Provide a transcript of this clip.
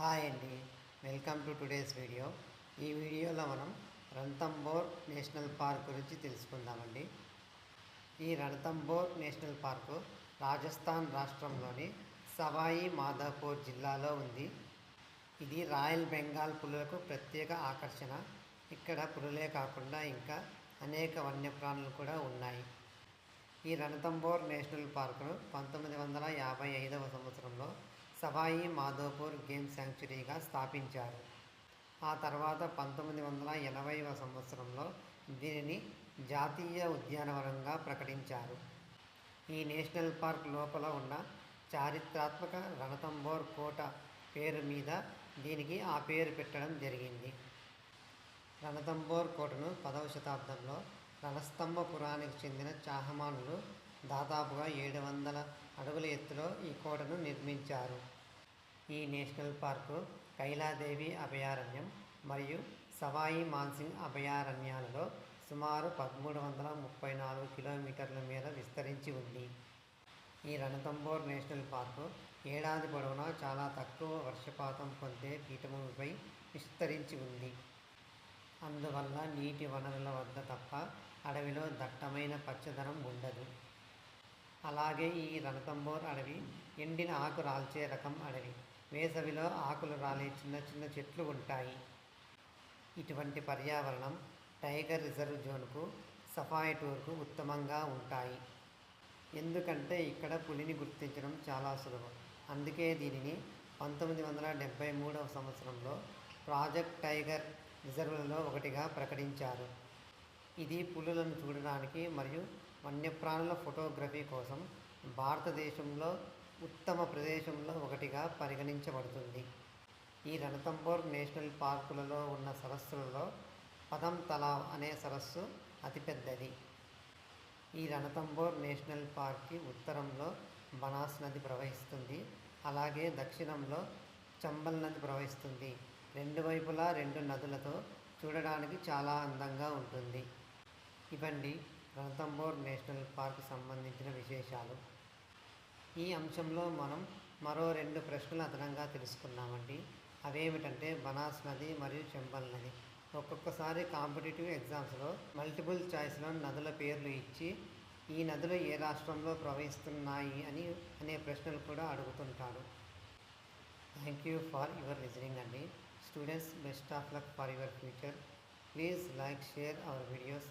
Hi అండి. Welcome to today's video. ఈ వీడియోలో మనం రణతంబోర్ నేషనల్ పార్క్ గురించి తెలుసుకుందామండి. ఈ రణతంబోర్ నేషనల్ పార్కు రాజస్థాన్ రాష్ట్రంలోని సవాయి మాధాపూర్ జిల్లాలో ఉంది. ఇది రాయల్ బెంగాల్ పులులకు ప్రత్యేక ఆకర్షణ. ఇక్కడ పులులే కాకుండా ఇంకా అనేక వన్యప్రాణులు కూడా ఉన్నాయి. ఈ రణతంబోర్ నేషనల్ పార్కును పంతొమ్మిది వందల యాభై ఐదవ సంవత్సరంలో సవాయి మాధోపూర్ గేమ్ శాంక్చురీగా స్థాపించారు. ఆ తర్వాత పంతొమ్మిది వందల ఎనభైవ సంవత్సరంలో దీనిని జాతీయ ఉద్యానవనంగా ప్రకటించారు. ఈ నేషనల్ పార్క్ లోపల ఉన్న చారిత్రాత్మక రణతంబోర్ కోట పేరు మీద దీనికి ఆ పేరు పెట్టడం జరిగింది. రణతంబోర్ కోటను పదవ శతాబ్దంలో రణస్తంభపురానికి చెందిన చాహమానులు దాదాపుగా ఏడు వందల అడుగుల ఎత్తులో ఈ కోటను నిర్మించారు. ఈ నేషనల్ పార్కు కైలాదేవి అభయారణ్యం మరియు సవాయి మాన్సింగ్ అభయారణ్యాలలో సుమారు పదమూడు వందల ముప్పై నాలుగు కిలోమీటర్ల మీద విస్తరించి ఉంది. ఈ రణతంబోర్ నేషనల్ పార్కు ఏడాది పొడవునా చాలా తక్కువ వర్షపాతం పొందే పీఠభూమిపై విస్తరించి ఉంది. అందువల్ల నీటి వనరుల వద్ద తప్ప అడవిలో దట్టమైన పచ్చదనం ఉండదు. అలాగే ఈ రణతంబోర్ అడవి ఎండిన ఆకు రాల్చే రకం అడవి. వేసవిలో ఆకులు రాలే చిన్న చిన్న చెట్లు ఉంటాయి. ఇటువంటి పర్యావరణం టైగర్ రిజర్వ్ జోన్కు సఫాయి టూర్కు ఉత్తమంగా ఉంటాయి. ఎందుకంటే ఇక్కడ పులిని గుర్తించడం చాలా సులభం. అందుకే దీనిని పంతొమ్మిది వందల డెబ్భై మూడవ సంవత్సరంలో ప్రాజెక్ట్ టైగర్ రిజర్వ్లలో ఒకటిగా ప్రకటించారు. ఇది పులులను చూడడానికి మరియు వన్యప్రాణుల ఫోటోగ్రఫీ కోసం భారతదేశంలో ఉత్తమ ప్రదేశంలో ఒకటిగా పరిగణించబడుతుంది. ఈ రణతంబోర్ నేషనల్ పార్కులలో ఉన్న సరస్సులలో పదం తలావ్ అనే సరస్సు అతిపెద్దది. ఈ రణతంబోర్ నేషనల్ పార్క్కి ఉత్తరంలో బనాస్ నది ప్రవహిస్తుంది. అలాగే దక్షిణంలో చంబల్ నది ప్రవహిస్తుంది. రెండు వైపులా రెండు నదులతో చూడడానికి చాలా అందంగా ఉంటుంది. ఇవ్వండి రణతంబోర్ నేషనల్ పార్క్ సంబంధించిన విశేషాలు. ఈ అంశంలో మనం మరో రెండు ప్రశ్నలు అదనంగా తెలుసుకున్నామండి అవేమిటంటే బనాస్ నది మరియు చెంబల్ నది. ఒక్కొక్కసారి కాంపిటేటివ్ ఎగ్జామ్స్లో మల్టిపుల్ చాయిస్లో నదుల పేర్లు ఇచ్చి ఈ నదులు ఏ రాష్ట్రంలో ప్రవహిస్తున్నాయి అని అనే ప్రశ్నలు కూడా అడుగుతుంటారు. Thank you for your listening అండి. Students best of luck for your future. Please like share our videos.